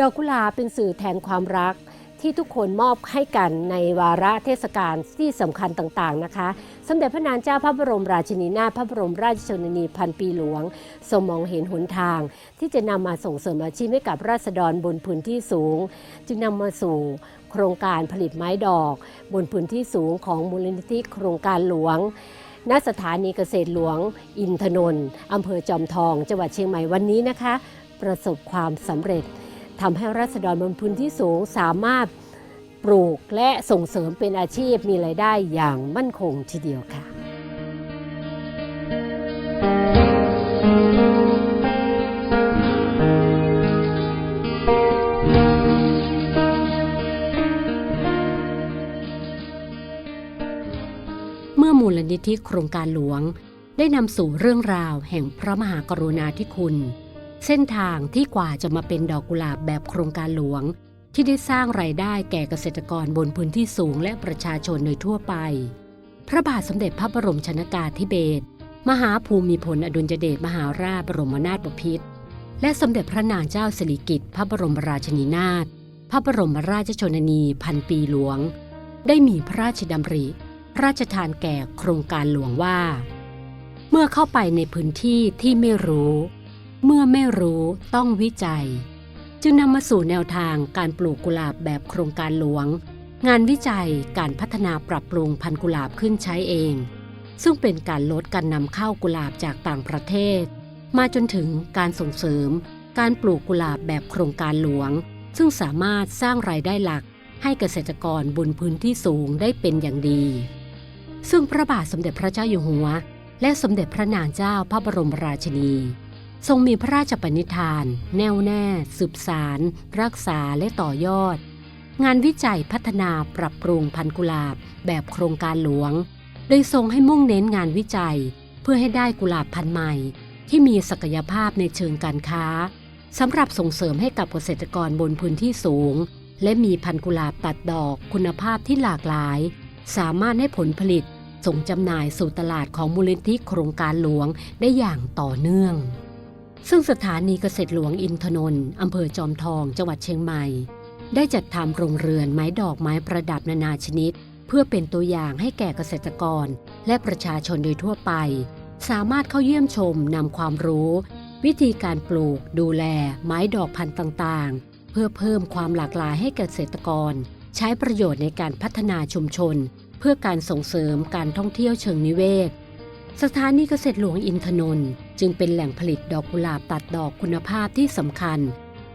ดอกกุหลาบเป็นสื่อแทนความรักที่ทุกคนมอบให้กันในวาระเทศกาลที่สำคัญต่างๆนะคะ สมเด็จพระนางเจ้าพระบรมราชินีนาถพระบรมราชชนนีพันปีหลวงทรงมองเห็นหนทาง ที่จะนำมาส่งเสริมอาชีพให้กับราษฎรบนพื้นที่สูง จึงนำมาสู่โครงการผลิตไม้ดอก บนพื้นที่สูงของมูลนิธิโครงการหลวงณสถานีเกษตรหลวง อินทนนท์อำเภอจอมทอง จังหวัดเชียงใหม่วันนี้นะคะ ประสบความสำเร็จ ทำให้รัษฎรบนพื้นที่สูงสามารถปลูกและส่งเสริมเป็นอาชีพมีรายได้อย่างมั่นคงทีเดียวค่ะเมื่อมูลนิธิโครงการหลวง ได้นำสู่เรื่องราวแห่งพระมหากรุณาธิคุณ เส้นทางที่กว่าจะมาเป็นดอกกุหลาบแบบโครงการหลวง ที่ได้สร้างรายได้แก่เกษตรกรบนพื้นที่สูงและประชาชนโดยทั่วไป พระบาทสมเด็จพระบรมชนากาธิเบศรมหาภูมิพลอดุลยเดชมหาราชบรมนาถบพิตรและสมเด็จพระนางเจ้าสิริกิติ์พระบรมราชินีนาถพระบรมราชชนนีพันปีหลวง ได้มีพระราชดำริ พระราชทานแก่โครงการหลวงว่า เมื่อเข้าไปในพื้นที่ที่ไม่รู้ เมื่อไม่รู้ต้องวิจัย จึงนำมาสู่แนวทางการปลูกกุหลาบแบบโครงการหลวง งานวิจัยการพัฒนาปรับปรุงพันธุ์กุหลาบขึ้นใช้เอง ซึ่งเป็นการลดการนำเข้ากุหลาบจากต่างประเทศ มาจนถึงการส่งเสริม การปลูกกุหลาบแบบโครงการหลวง ซึ่งสามารถสร้างรายได้หลักให้เกษตรกรบนพื้นที่สูงได้เป็นอย่างดี ซึ่งพระบาทสมเด็จพระเจ้าอยู่หัว และสมเด็จพระนางเจ้าพระบรมราชินี ทรงมีพระราชปณิธาน แน่วแน่ สืบสาร รักษาและต่อยอด งานวิจัยพัฒนาปรับปรุงพันธุ์กุหลาบแบบโครงการหลวง โดยทรงให้มุ่งเน้นงานวิจัย เพื่อให้ได้กุหลาบพันธุ์ใหม่ ที่มีศักยภาพในเชิงการค้าสำหรับส่งเสริมให้กับเกษตรกรบนพื้นที่สูง และมีพันธุ์กุหลาบตัดดอกคุณภาพที่หลากหลาย สามารถให้ผลผลิตส่งจำหน่ายสู่ตลาดของมูลนิธิโครงการหลวงได้อย่างต่อเนื่อง ซึ่งสถานีเกษตรหลวงอินทนนท์อำเภอจอมทอง จังหวัดเชียงใหม่ ได้จัดทำโรงเรือนไม้ดอกไม้ประดับนานาชนิด เพื่อเป็นตัวอย่างให้แก่เกษตรกร และประชาชนโดยทั่วไป สามารถเข้าเยี่ยมชมนำความรู้ วิธีการปลูก ดูแล ไม้ดอกพันธุ์ต่างๆ เพื่อเพิ่มความหลากหลายให้เกษตรกร ใช้ประโยชน์ในการพัฒนาชุมชน เพื่อการส่งเสริมการท่องเที่ยวเชิงนิเวศ สถานีเกษตรหลวงอินทนนท์ จึงเป็นแหล่งผลิตดอกกุหลาบตัดดอกคุณภาพที่สำคัญ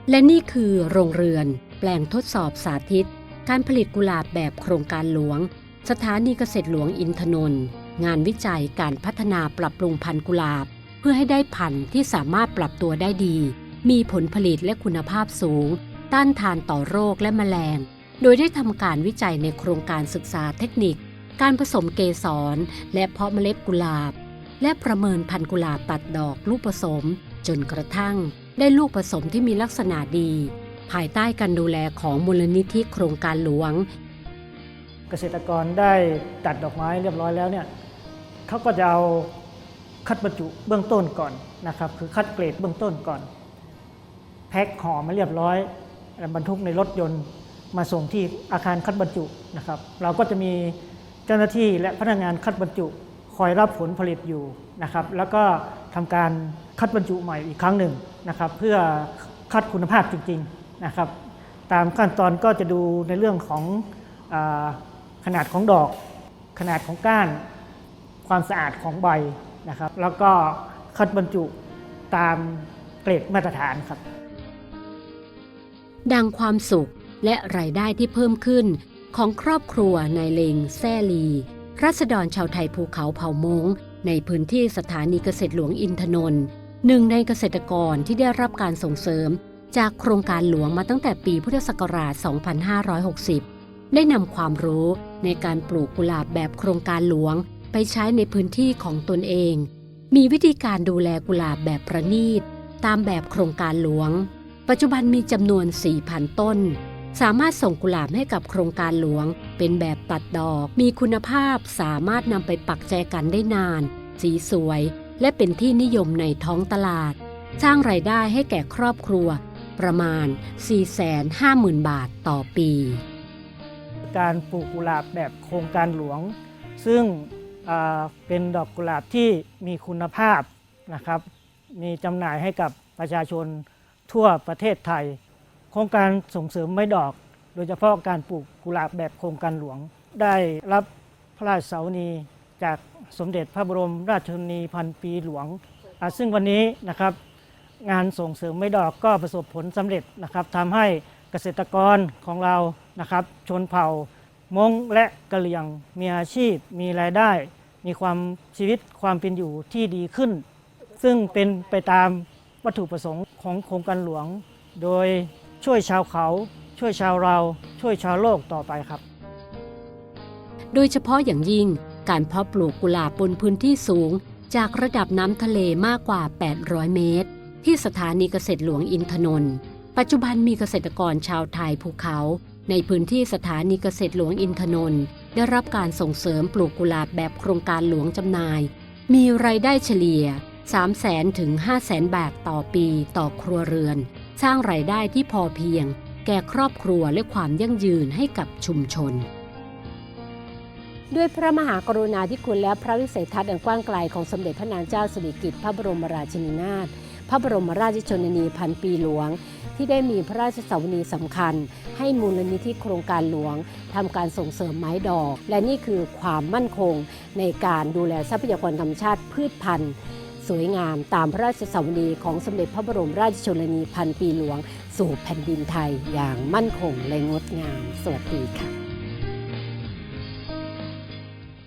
และนี่คือโรงเรือน แปลงทดสอบสาธิต การผลิตกุหลาบแบบโครงการหลวง สถานีเกษตรหลวงอินทนนท์งานวิจัยการพัฒนาปรับปรุงพันธุ์กุหลาบ เพื่อให้ได้พันธุ์ที่สามารถปรับตัวได้ดี มีผลผลิตและคุณภาพสูง ต้านทานต่อโรคและแมลง โดยได้ทำการวิจัยในโครงการศึกษาเทคนิค การผสมเกสรและเพาะเมล็ดกุหลาบ และประเมินพันธุ์กุหลาบตัดดอกลูกผสม จนกระทั่งได้ลูกผสมที่มีลักษณะดี ภายใต้การดูแลของมูลนิธิโครงการหลวง เกษตรกรได้ตัดดอกไม้เรียบร้อยแล้วเนี่ยเขาก็จะเอาคัดบรรจุเบื้องต้นก่อนนะครับ คือคัดเกรดเบื้องต้นก่อน แพ็คห่อมาเรียบร้อยแล้วบรรทุกในรถยนต์มาส่งที่อาคารคัดบรรจุนะครับ เราก็จะมีเจ้าหน้าที่และพนักงานคัดบรรจุ คอยรับผลผลิตอยู่นะครับ แล้วก็ทำการคัดบรรจุใหม่อีกครั้งหนึ่งนะครับ เพื่อคัดคุณภาพจริงๆนะครับ ตามขั้นตอนก็จะดูในเรื่องของอขนาดของดอก ขนาดของก้าน ความสะอาดของใบนะครับ แล้วก็คัดบรรจุตามเกรดมาตรฐานครับ ดังความสุขและรายได้ที่เพิ่มขึ้นของครอบครัวนายเลงแซ่ลี รัษฎรชาวไทยภูเขาเผ่ามงในพื้นที่สถานีเกษตรหลวงอินทนนท์หนึ่งในเกษตรกรที่ได้รับการส่งเสริม จากโครงการหลวงมาตั้งแต่ปีพุทธศักราช 2560 ได้นำความรู้ในการปลูกกุหลาบแบบโครงการหลวงไปใช้ในพื้นที่ของตนเอง มีวิธีการดูแลกุหลาบแบบประณีต ตามแบบโครงการหลวง ปัจจุบันมีจำนวน 4,000 ต้น สามารถส่งกุหลาบให้กับโครงการหลวง เป็นแบบตัดดอก มีคุณภาพสามารถนำไปปักแจกันได้นาน สีสวย และเป็นที่นิยมในท้องตลาด สร้างรายได้ให้แก่ครอบครัว ประมาณ 450,000 บาทต่อปี การปลูกกุหลาบแบบโครงการหลวง ซึ่งเป็นดอกกุหลาบที่มีคุณภาพนะครับ มีจำหน่ายให้กับประชาชนทั่วประเทศไทย ครงการส่งเสริมไม้ดอก โดยเฉพาะการปลูกกุหลาบแบบโครงการหลวง ได้รับพระราชเสาวนีจากสมเด็จพระบรมราชชนนีพันปีหลวง ซึ่งวันนี้นะครับงานส่งเสริมไม้ดอกก็ประสบผลสำเร็จนะครับทำให้เกษตรกรของเรานะครับ ชนเผ่ามงและกะเหรี่ยงมีอาชีพมีรายได้ มีความชีวิตความเป็นอยู่ที่ดีขึ้น ซึ่งเป็นไปตามวัตถุประสงค์ของโครงการหลวง โดย ช่วยชาวเขา ช่วยชาวเรา ช่วยชาวโลกต่อไปครับ โดยเฉพาะอย่างยิ่งการเพาะปลูกกุหลาบบนพื้นที่สูง จากระดับน้ำทะเลมากกว่า 800 เมตร ที่สถานีเกษตรหลวงอินทนนท์ปัจจุบันมีเกษตรกรชาวไทยภูเขา ในพื้นที่สถานีเกษตรหลวงอินทนนท์ได้รับการส่งเสริมปลูกกุหลาบแบบโครงการหลวงจำหน่าย มีรายได้เฉลี่ย 3 0 0แสนถึง 5 0 0แสนบาทต่อปีต่อครัวเรือน สร้างรายได้ที่พอเพียง แก่ครอบครัวและความยั่งยืนให้กับชุมชน ด้วยพระมหากรุณาธิคุณและพระวิสัยทัศน์อันกว้างไกลของสมเด็จพระนางเจ้าสิริกิติ์พระบรมราชินีนาถพระบรมราชชนนีพันปีหลวง ที่ได้มีพระราชสวนีสำคัญ ให้มูลนิธิโครงการหลวงทำการส่งเสริมไม้ดอก และนี่คือความมั่นคงในการดูแลทรัพยากรธรรมชาติพืชพันธุ์ สวยงามตามพระราชสวนีของสมเด็จพระบรมราชชนนีพันปีหลวง สู่แผ่นดินไทยอย่างมั่นคงและงดงาม สวัสดีค่ะ